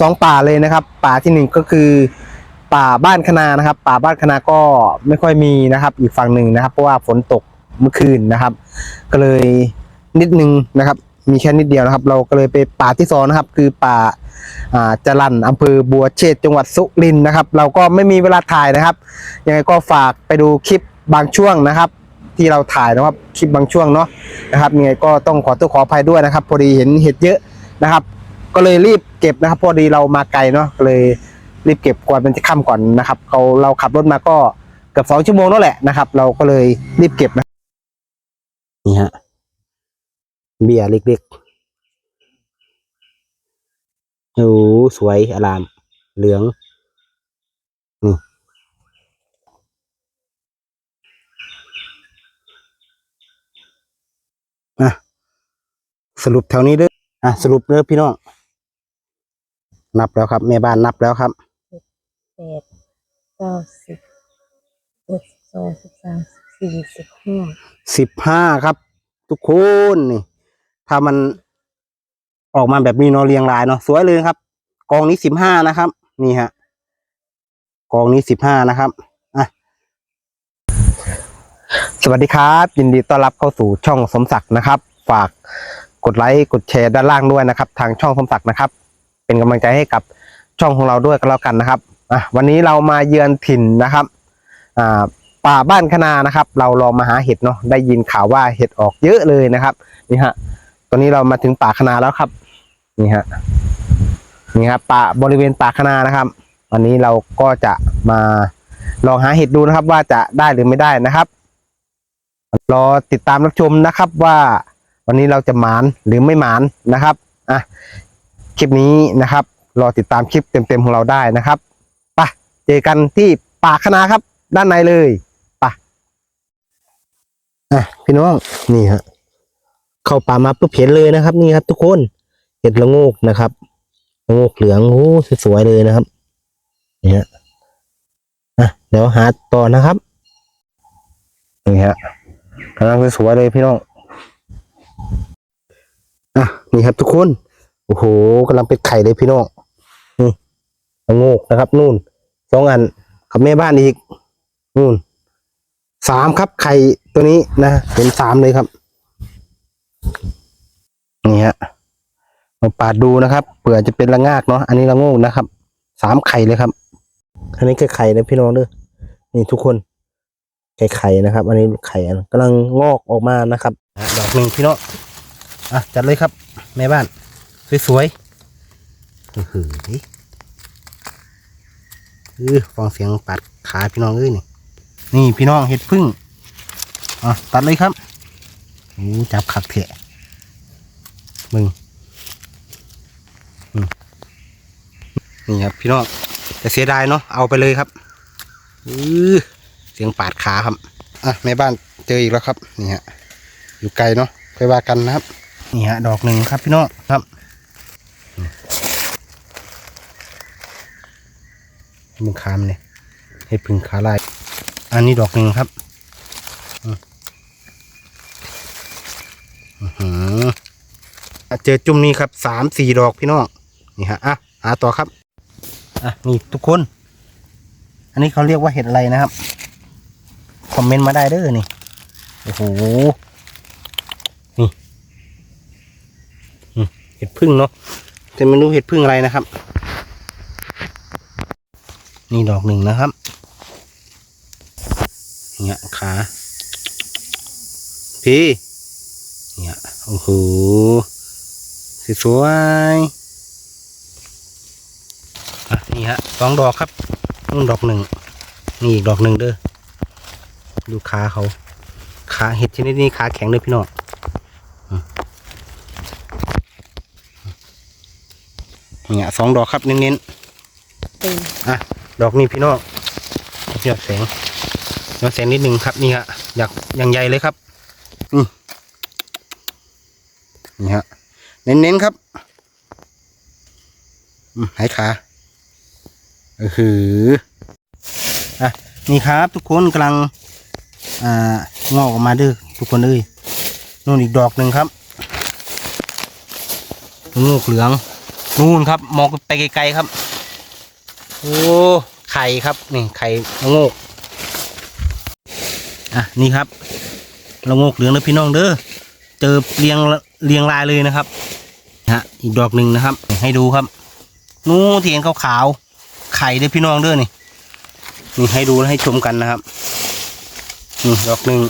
สองป่าเลยนะครับ ป่าที่หนึ่งก็คือป่าบ้านคณานะครับ ป่าบ้านคณาก็ไม่ค่อยมีนะครับ อีกฝั่งหนึ่งนะครับ เพราะว่าฝนตกเมื่อคืนนะครับ ก็เลยนิดนึงนะครับ มีแค่นิดเดียวนะครับ เราก็เลยไปป่าที่สองนะครับ คือป่าจรันอำเภอบัวเชษจังหวัดสุรินทร์นะครับ เราก็ไม่มีเวลาถ่ายนะครับยังไงก็ฝากไปดูคลิปบางช่วงนะครับ ที่เราถ่ายนะครับคลิปบางช่วงเนาะนะครับยังไงก็ต้องขอตัวขออภัยด้วยนะครับ พอดีเห็นเห็ดเยอะนะครับ ก็เลยรีบเก็บนะครับ พอดีเรามาไกลเนาะก็เลยรีบเก็บก่อนมันจะค่ำก่อนนะครับเราเราขับรถมาก็เกือบสองชั่วโมงนั่นแหละนะครับ เราก็เลยรีบเก็บนะนี่ฮะเบียร์เล็กๆโอ้สวยอลาม เหลืองนี่อะสรุปแถวนี้เด้ออะสรุปเด้อพี่น้อง นับแล้วครับแม่บ้านนับแล้วครับแปดเก้าสิบเอ็ดสิบสองสิบสามสิบสี่สิบห้าสิบห้าครับ ทุกคนนี่ ถ้ามันออกมาแบบนี้เนาะเรียงรายเนาะสวยเลยครับ กองนี้สิบห้านะครับ นี่ฮะกองนี้สิบห้านะครับอะสวัสดีครับ ยินดีต้อนรับเข้าสู่ช่องสมศักดิ์นะครับ ฝากกดไลค์กดแชร์ด้านล่างด้วยนะครับ ทางช่องสมศักดิ์นะครับ เป็นกำลังใจให้กับช่องของเราด้วยก็แล้วกันนะครับอะวันนี้เรามาเยือนถิ่นนะครับอ่าป่าบ้านคณานะครับ เราลองมาหาเห็ดเนาะได้ยินข่าวว่าเห็ดออกเยอะเลยนะครับนี่ฮะตอนนี้เรามาถึงป่าคณาแล้วครับนี่ฮะนี่ครับป่าบริเวณป่าคณานะครับ วันนี้เราก็จะมาลองหาเห็ดดูนะครับ ว่าจะได้หรือไม่ได้นะครับรอติดตามรับชมนะครับว่าวันนี้เราจะหมานหรือไม่หมานนะครับอะ คลิปนี้นะครับ รอติดตามคลิปเต็มๆของเราได้นะครับไปเจอกันที่ป่าคณาครับ ด้านในเลยไปอะพี่น้องนี่ฮะเข้าป่ามาปุ๊บเห็นเลยนะครับ นี่ครับ ทุกคนเห็ดละโงกนะครับละโงกเหลืองโอ้สวยๆเลยนะครับนี่ฮะอะเดี๋ยวหาต่อนะครับนี่ฮะกำลังสวยๆเลยพี่น้องอะนี่ครับทุกคน โอ้โหกำลังเป็นไข่เลยพี่น้องนี่ละโงกนะครับ นู่นสองอันกับแม่บ้านอีก นู่นสามครับไข่ตัวนี้นะเป็นสามเลยครับนี่ฮะมาปาดดูนะครับเผื่อจะเป็นระงากเนาะอันนี้ระโงกนะครับสามไข่เลยครับ อันนี้แค่ไข่นะพี่น้องเด้อนี่ทุกคนไข่ไข่นะครับ อันนี้ไข่อันกำลังงอกออกมานะครับดอกหนึ่งพี่น้องอะจัดเลยครับแม่บ้าน สวยๆอื้อหือเออฟังเสียงปัดขาพี่น้องเอ้ยนี่นี่พี่น้องเห็ดพึ่งอะตัดเลยครับโอ้จับขักเถะมึงนี่ครับพี่น้องแต่เสียดายเนาะเอาไปเลยครับอือเสียงปาดขาครับอะแม่บ้านเจออีกแล้วครับนี่ฮะอยู่ไกลเนาะไปว่ากันนะครับนี่ฮะดอกหนึ่งครับพี่น้องครับอืม มึงคามเนี่ยเห็ดพึ่งขาลาย อันนี้ดอกหนึ่งครับเจอจุ่มนี้ครับสามสี่ดอกพี่น้องนี่ฮะอะหาต่อครับอะนี่ทุกคน อันนี้เขาเรียกว่าเห็ดอะไรนะครับคอมเมนต์มาได้เด้อนี่โอ้โหนี่เห็ดพึ่งเนาะแต่ไม่รู้เห็ดพึ่งอะไรนะครับ นี่ดอกหนึ่งนะครับเนี่ยขาพี่เนี่ยโอ้โหสวยๆอะนี่ฮะสองดอกครับนู่นดอกหนึ่งนี่อีกดอกหนึ่งเด้อดูขาเขาขาเห็ดชนิดนี้ขาแข็งเลยพี่น้องอืมเนี่ยสองดอกครับเน้นเป็นๆอะ ดอกนี้พี่น้องยอดแสงยอนแสงนิดหนึ่งครับนี่ฮะอยากอย่างใหญ่เลยครับนี่นี่ฮะเน้นๆครับหายขาเออหืออะนี่ครับทุกคนกำลังอ่างอกออกมาด้อทุกคนเอ้ยนู่นอีกดอกหนึ่งครับงอกเหลืองนู่นครับมองไปไกลๆครับ โอ้ ไข่ครับนี่ไข่ละโงกอะนี่ครับละโงกเหลืองนะพี่น้องเด้อเจอเรียงเรียงรายเลยนะครับฮะอีกดอกหนึ่งนะครับ ให้ดูครับนู่นที่เห็นขาวๆไข่เด้อพี่น้องเด้อนี่นี่ให้ดูและให้ชมกันนะครับนี่ดอกหนึ่ง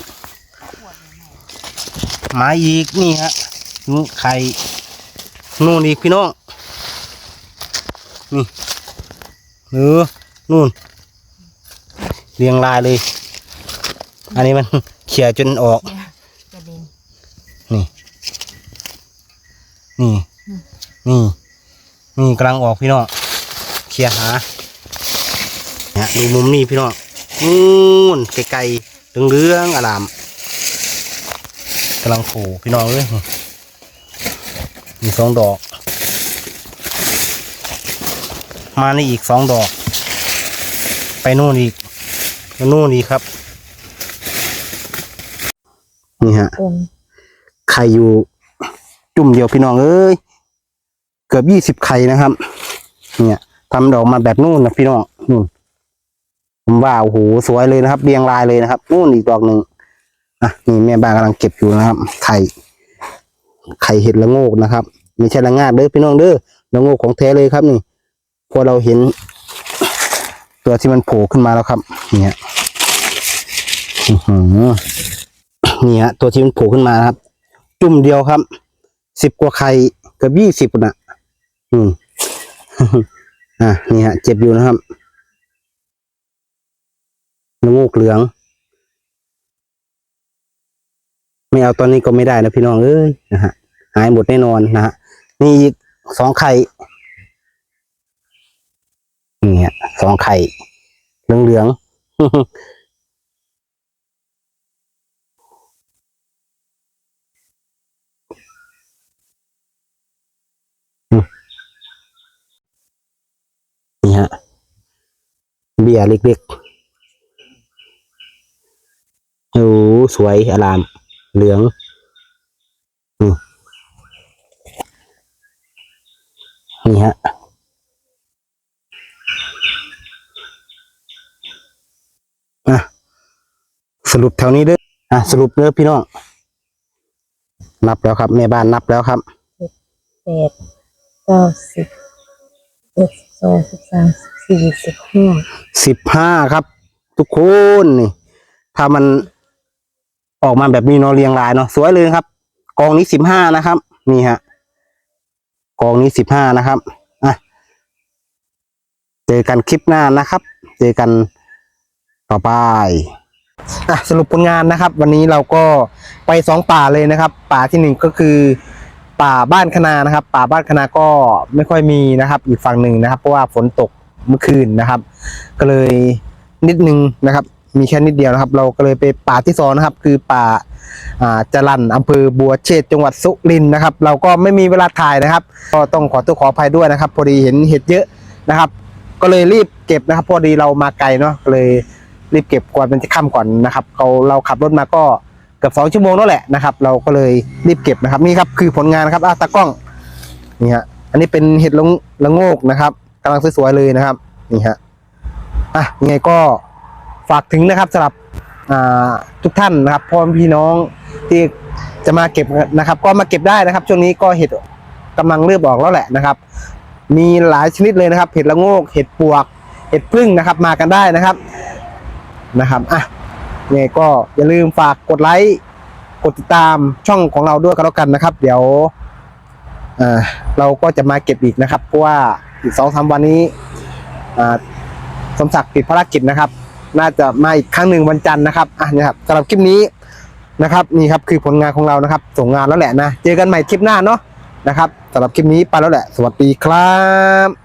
มาอีกนี่ฮะนี่ไข่นู่นอีกพี่น้องนี่เออ นู่น เรียงรายเลย อันนี้มันเขี่ยจนออกกระเด็นนี่ นี่ นี่ นี่กำลังออกพี่น้องเคลียร์หาเนี่ยดูมุมนี้พี่น้องนู่นไกลๆเหลืองๆอลามกำลังโผล่พี่น้องเลยมีสองดอก มานี่อีกสองดอก ไปนู่นอีกไปนู่นอีกครับ นี่ฮะกลมไข่อยู่ จุ่มเดียวพี่น้องเอ้ยเกือบยี่สิบไข่นะครับ เนี่ยทำดอกมาแบบนู่นนะพี่น้องนู่นผมว่าโอ้โหสวยเลยนะครับ เรียงรายเลยนะครับนู่นอีกดอกหนึ่งอะนี่แม่บ้านกำลังเก็บอยู่นะครับ ไข่ ไข่เห็ดละโงกนะครับไม่ใช่ละงาดเด้อพี่น้องเด้อละโงกของแท้เลยครับนี่พอเราเห็น ตัวที่มันโผล่ขึ้นมาแล้วครับ เนี่ยอื้อหือนี่ฮะตัวที่มันโผล่ขึ้นมาครับ จุ่มเดียวครับสิบกว่าไข่เกือบยี่สิบนะอืมอะนี่ฮะเจ็บอยู่นะครับน้ำมูกเหลือง ไม่เอาตอนนี้ก็ไม่ได้นะพี่น้องเอ้ยนะฮะหายหมดแน่นอนนะฮะนี่อีกสองไข่ นี่ฮะสองไข่เหลืองๆนี่ฮะเบียร์เล็กๆโอ้สวยอลาม เหลืองนี่ฮะ สรุปแถวนี้เด้ออะสรุปเด้อพี่น้องนับแล้วครับแม่บ้านนับแล้วครับแปดเก้าสิบเอ็ดสิบสองสิบสามสิบสี่สิบห้าสิบห้าครับ ทุกคนนี่ ถ้ามันออกมาแบบนี้เนาะเรียงรายเนาะสวยเลยครับ กองนี้สิบห้านะครับ นี่ฮะกองนี้สิบห้านะครับอะเจอกันคลิปหน้านะครับ เจอกันต่อไป อะสรุปผลงานนะครับ วันนี้เราก็ไปสองป่าเลยนะครับ ป่าที่หนึ่งก็คือ ป่าบ้านคณานะครับ ป่าบ้านคณาก็ไม่ค่อยมีนะครับ อีกฝั่งหนึ่งนะครับ เพราะว่าฝนตกเมื่อคืนนะครับ ก็เลยนิดนึงนะครับ มีแค่นิดเดียวนะครับ เราก็เลยไปป่าที่สองนะครับ คือป่าจรันอำเภอบัวเชษจังหวัดสุรินทร์นะครับ เราก็ไม่มีเวลาถ่ายนะครับ ก็ต้องขอตัวขออภัยด้วยนะครับ พอดีเห็นเห็ดเยอะนะครับ ก็เลยรีบเก็บนะครับ พอดีเรามาไกลเนาะก็เลย รีบเก็บก่อนมันจะค่ำก่อนนะครับเราเราขับรถมาก็เกือบสองชั่วโมงแล้วแหละนะครับเราก็เลยรีบเก็บนะครับนี่ครับคือผลงานนะครับอะตากล้องนี่ฮะอันนี้เป็นเห็ดละงละโงกนะครับกำลังสวยๆเลยนะครับนี่ฮะอะยังไงก็ฝากถึงนะครับสำหรับอ่าทุกท่านนะครับพ่อพี่น้องที่จะมาเก็บนะครับ ก็มาเก็บได้นะครับ ช่วงนี้ก็เห็ดกำลังเริ่มออกแล้วแหละนะครับ มีหลายชนิดเลยนะครับ เห็ดละโงก เห็ดปวก เห็ดพึ่งนะครับ มากันได้นะครับ นะครับอะยังไงก็อย่าลืมฝากกดไลค์กดติดตามช่องของเราด้วยกันแล้วกันนะครับ เดี๋ยวอ่าเราก็จะมาเก็บอีกนะครับ เพราะว่าอีกสองสามวันนี้อ่าสมศักดิ์ติดภารกิจนะครับ น่าจะมาอีกครั้งหนึ่งวันจันทร์นะครับอะนี่ครับสำหรับคลิปนี้นะครับนี่ครับคือผลงานของเรานะครับ ส่งงานแล้วแหละนะ เจอกันใหม่คลิปหน้าเนาะนะครับสำหรับคลิปนี้ไปแล้วแหละ สวัสดีครับ